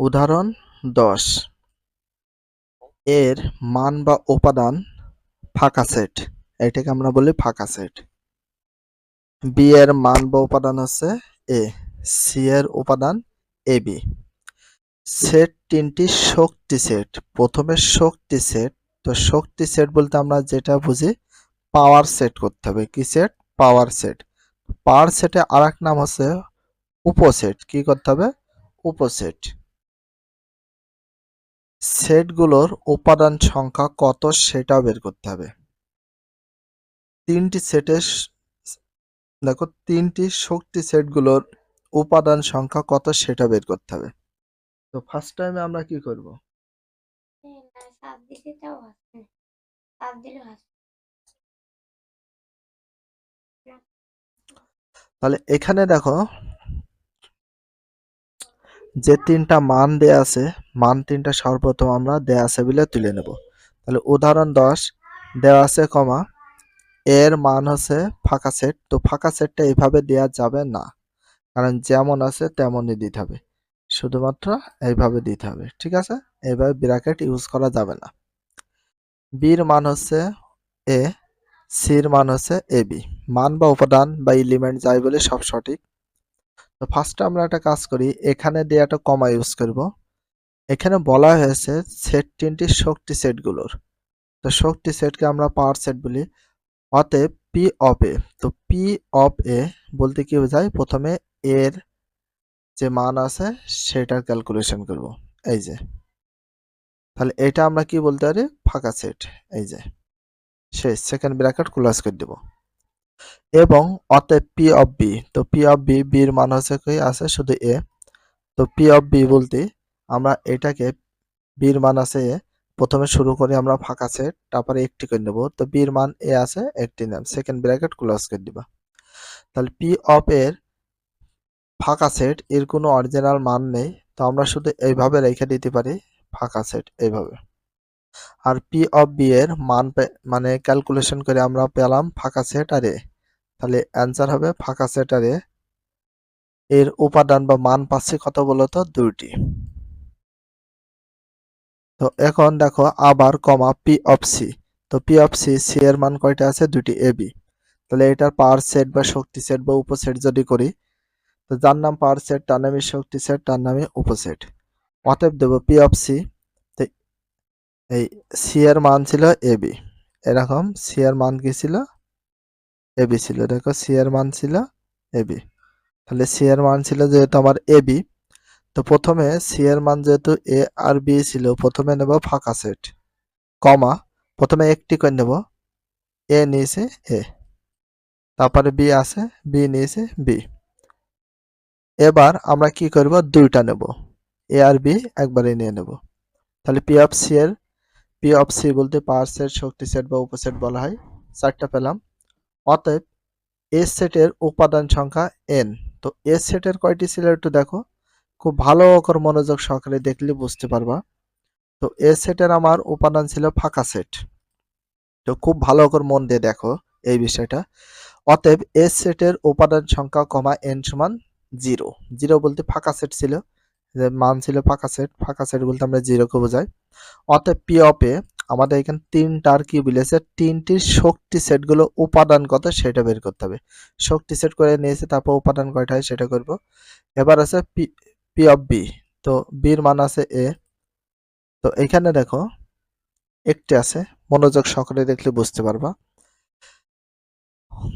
উদাহরণ দশ। এর মান বা উপাদান ফাঁকা সেট। এটাকে আমরা বলি ফাঁকা সেট। বি এর মান বা উপাদান হচ্ছে এ সি এর উপাদান এ বি সেট তিনটি শক্তি সেট। প্রথমে শক্তি সেট। তো শক্তি সেট বলতে আমরা যেটা বুঝি, পাওয়ার সেট করতে হবে। কি সেট? Power set. পাওয়ার সেটে আর নাম হচ্ছে উপসেট। কি করতে হবে? উপসেট। সেটগুলোর উপাদান সংখ্যা কত সেটা বের করতে হবে। তিনটি সেটের দেখো, তিনটি শক্তি সেটগুলোর উপাদান সংখ্যা কত সেটা বের করতে হবে। তো ফার্স্ট টাইমে আমরা কি করব? তাহলে এখানে দেখো যে তিনটা মান দেয়া আছে মান তিনটা সর্বপ্রথম আমরা দেয়া আছে বলে তুলে নেব। তাহলে উদাহরণ দশ দেওয়া আছে কমা, এর মান হচ্ছে ফাঁকা সেট। তো ফাঁকা সেটটা এইভাবে দেয়া যাবে না। কারণ যেমন আছে তেমনই দিতে হবে। শুধুমাত্র এইভাবে দিতে হবে, ঠিক আছে? এইভাবে ব্র্যাকেট ইউজ করা যাবে না। বির মান হচ্ছে এ, সির মান হচ্ছে এ বি। মান বা উপাদান বা এলিমেন্ট যাই বলে সব সঠিক। তো ফার্স্টে আমরা একটা কাজ করি, এখানে একটা কমা ইউজ করব। এখানে বলা হয়েছে সেট তিনটি শক্তি সেটগুলোর। তো শক্তি সেটকে আমরা পাওয়ার সেট বলি। অতএব পি অফ এ তো পি অফ এ বলতে কি বোঝায়? প্রথমে এর যে মান আছে সেটার ক্যালকুলেশন করব। এই যে। তাহলে এটা আমরা কি বলতে পারি? ফাঁকা সেট। এই যে। শেষ সেকেন্ড ব্র্যাকেট ক্লোজ করে দেব। এবং অতএব পি অফ বি তো পি অফ বি বির মান হচ্ছে কি আছে শুধু এ তো পি অফ বি বলতে আমরা এটাকে বির মান আছে প্রথমে শুরু করি আমরা ফাঁকা সেট তারপরে একটি করে নেব। তো বির মান এ আছে, একটি নাম সেকেন্ড ব্র্যাকেট ক্লোজ করে দিবা। তাহলে পি অফ এর ফাঁকা সেট এর কোনো অরিজিনাল মান নেই। তো আমরা শুধু এইভাবে রেখে দিতে পারি, ফাঁকা সেট এইভাবে। আর পি অফ বি এর মান মানে ক্যালকুলেশন করে আমরা পেলাম ফাঁকা সেট আর এ। তাহলে অ্যান্সার হবে ফাঁকা সেট আর এ। এর উপাদান বা মান পাচ্ছি কত বলতো? দুইটি। তো এখন দেখো, আবার কমা পি অফ সি তো পি অফ সি সি এর মান কয়টা আছে? দুটি এ বি তাহলে এটার পাওয়ার সেট বা শক্তি সেট বা উপসেট যদি করি, তো যার নাম পাওয়ার সেট তার নামে শক্তি সেট তার নামে উপসেট। অতএব দেবো পি অফ সি এই সি এর মান ছিল এ বি এরকম সি এর মান কি ছিল? এ বি ছিল। দেখো সি এর মান ছিল এ বি তাহলে সি এর মান ছিল যেহেতু আমার এ বি তো প্রথমে সি এর মান যেহেতু এ আর বি ছিল, প্রথমে নেব ফাঁকা সেট, কমা, প্রথমে একটি করে নেব। এ নিয়েছে এ তারপরে বি আছে বি নিয়েছে বি এবার আমরা কি করব? দুইটা নেব এ আর বি একবারে নিয়ে নেব। তাহলে পি অফ সি এর পি অফ সি বলতে পাওয়ার সেট, শক্তি সেট বা উপসেট বলা হয়, চারটা পেলাম। অতএব এ সেটের উপাদান সংখ্যা এন তো এ সেটের কয়টি ছিল একটু দেখো। খুব ভালো করে মনোযোগ সহকারে দেখলে বুঝতে পারবা। তো এ সেটের আমার উপাদান ছিল ফাঁকা সেট তো খুব ভালো করে মন দিয়ে দেখো এই বিষয়টা। অতএব এ সেটের উপাদান সংখ্যা কমা এন সমান জিরো জিরো বলতে ফাঁকা সেট ছিল। যে মান ছিল ফাঁকা সেট ফাঁকা সেট বলতে আমরা জিরোকে বোঝাই। অতএব পি এ আমাদের এখানে তিনটার কি বলেছে? তিনটির শক্তি সেটগুলো উপাদান কত সেটা বের করতে হবে। শক্তি সেট করে নিয়েছে, তারপর উপাদান কয়টা হয় সেটা করব। এবার আছে পি পি অফ বি তো বির মান আছে এ। তো এখানে দেখো, একটি আছে, মনোযোগ সহকারে দেখলে বুঝতে পারবা।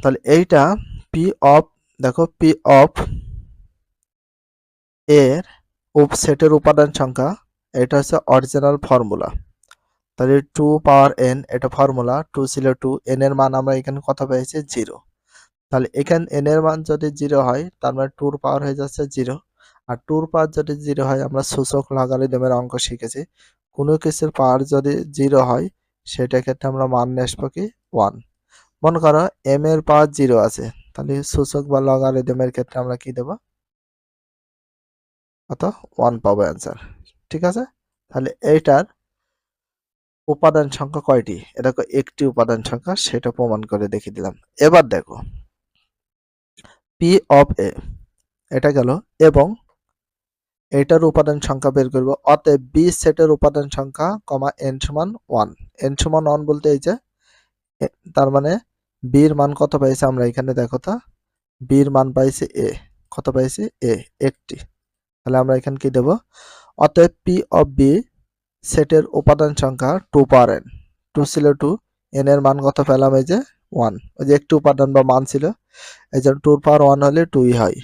তাহলে এইটা পি অফ দেখো পি অফ এর সেটের উপাদান সংখ্যা, এটা হচ্ছে অরিজিনাল ফর্মুলা। তাহলে টু পাওয়ার এন, এটা ফর্মুলা, টু ছিল টু, এন এর মান আমরা এখানে কত পেয়েছি? জিরো। তাহলে এখানে এন এর মান যদি জিরো হয়, তার মানে টুর পাওয়ার হয়ে যাচ্ছে জিরো। আর টুর পাওয়ার যদি জিরো হয়, আমরা সূচক লগারিদমের অঙ্ক শিখেছি। কোনো কিছুর পাওয়ার যদি জিরো হয়, সেটা ক্ষেত্রে আমরা মান নিয়ে আসব কি? ওয়ান মনে করো এম এর পাওয়ার জিরো আছে, তাহলে সূচক বা লগারিদমের ক্ষেত্রে আমরা কি দেব? কত? ওয়ান পাবো অ্যান্সার ঠিক আছে? তাহলে এইটার উপাদান সংখ্যা কয়টি? এটা একটি উপাদান সংখ্যা, সেটা প্রমাণ করে দেখিয়ে দিলাম। এবার দেখো পি অফ এ এটা গেল এবং এটার উপাদান সংখ্যা বের করব। অতএব বি সেটের উপাদান সংখ্যা, কমা এন সমান ওয়ান এন সমান ওয়ান বলতে এই যে তার মানে বির মান কত পাইছে আমরা এখানে দেখো তো? বির মান পাইছে এ কত পাইছে? এ একটি। তাহলে আমরা এখানে কি দেব? অতএব পি অফ বি সেটের উপাদান সংখ্যা টু পাওয়ার এন টু ছিল টু এন এর মান কত পেলাম এই যে ওয়ান ওই যে একটি উপাদান বা মান ছিল। এই যে টুর পাওয়ার ওয়ান হলে টুই হয়।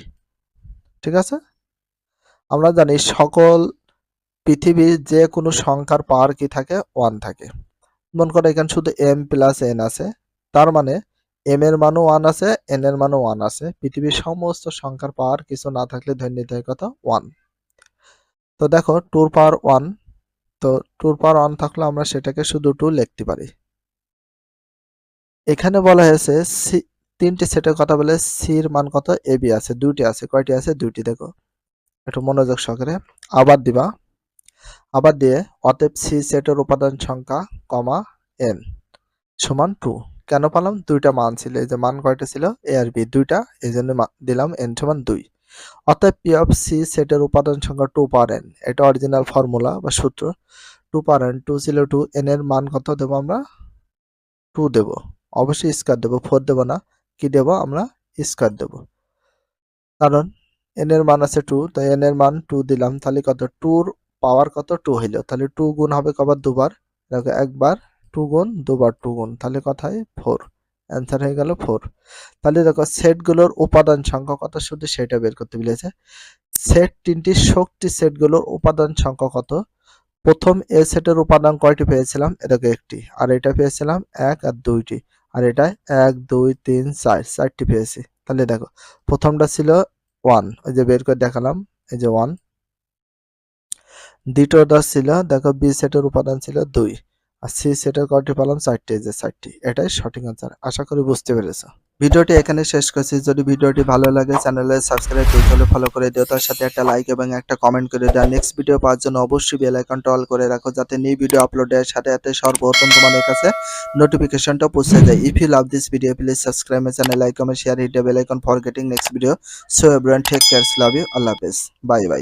ঠিক আছে? আমরা জানি সকল পৃথিবীর যে কোনো সংখ্যার পাওয়ার কি থাকে? ওয়ান থাকে। মনে করো এখানে শুধু এম প্লাস এন আছে। তার মানে এম এর মানও ওয়ান আছে এন এর মানও ওয়ান আছে। পৃথিবীর সমস্ত সংখ্যার পাওয়ার কিছু না থাকলে ধরে নিতে হয় কত? ওয়ান তো দেখো টুর পাওয়ার ওয়ান তো টুর পাওয়ার ওয়ান থাকলে আমরা সেটাকে শুধু টু লিখতে পারি। এখানে বলা হয়েছে তিনটি সেটের কথা বলে সির মান কত? এ বি আছে। দুইটি আছে। কয়টি আছে? দুইটি। দেখো একটু মনোযোগ সহকারে। আবার দিবা। আবার দিয়ে অতএব সি সেটের উপাদান সংখ্যা, কমা এন সমান টু। কেন পালাম? দুইটা মান ছিল। এই যে মান কয়টা ছিল? এ আর বি দুইটা। এই জন্য দিলাম এন সমান দুই। অতএব পি অফ সি সেটের উপাদান সংখ্যা টু পার এন। এটা অরিজিনাল ফর্মুলা বা সূত্র। টু পার এন, টু ছিল টু। এন এর মান কত দেবো আমরা? টু দেব। অবশ্যই স্কোয়ার দেবো। ফোর দেবো না। কি দেব আমরা? স্কোয়ার দেব। কারণ এন এর মান আছে টু তো এন এর মান টু দিলাম। তাহলে কত? টুর পাওয়ার কত? টু হইল। তাহলে টু গুণ হবে কবার? দুবার। একবার টু গুণ, দুবার টু গুণ। তাহলে কথায় ফোর অ্যান্সার হয়ে গেল ফোর তাহলে দেখো সেটগুলোর উপাদান সংখ্যা কত? শুধু সেটা বের করতে বলেছে। সেট তিনটি শক্তি সেটগুলোর উপাদান সংখ্যা কত? প্রথম এ সেটের উপাদান কয়টি পেয়েছিলাম? এটাকে একটি। আর এটা পেয়েছিলাম এক আর দুইটি। আর এটা এক, দুই, তিন, চার। চারটি পেয়েছি। তাহলে দেখো, প্রথমটা ছিল ওয়ান ওই যে বের করে দেখালাম, এই যে ওয়ান দ্বিতীয় দ্বিতীয়টা ছিল, দেখো বি সেটের উপাদান ছিল দুই। আর সি সেটের কয়টি পেলাম চারটি যে চারটি। এটাই সঠিক আনসার আশা করি বুঝতে পেরেছ। ভিডিওটি এখানে শেষ করছি। যদি ভিডিওটি ভালো লাগে চ্যানেলে সাবস্ক্রাইব করতে ফলো করে দিও। তার সাথে একটা লাইক এবং একটা কমেন্ট করে দেওয়া নেক্সট ভিডিও পাওয়ার জন্য অবশ্যই বেল আইকনটা অল করে রাখো, যাতে নিউ ভিডিও আপলোডের সাথে সাথে সর্বপ্রথম তোমাদের কাছে নোটিফিকেশনটা পৌঁছে যায়। If you love this video please subscribe my channel like comment share hit the bell icon for getting next video so everyone take cares love you আল্লাহ হাফেজ বাই বাই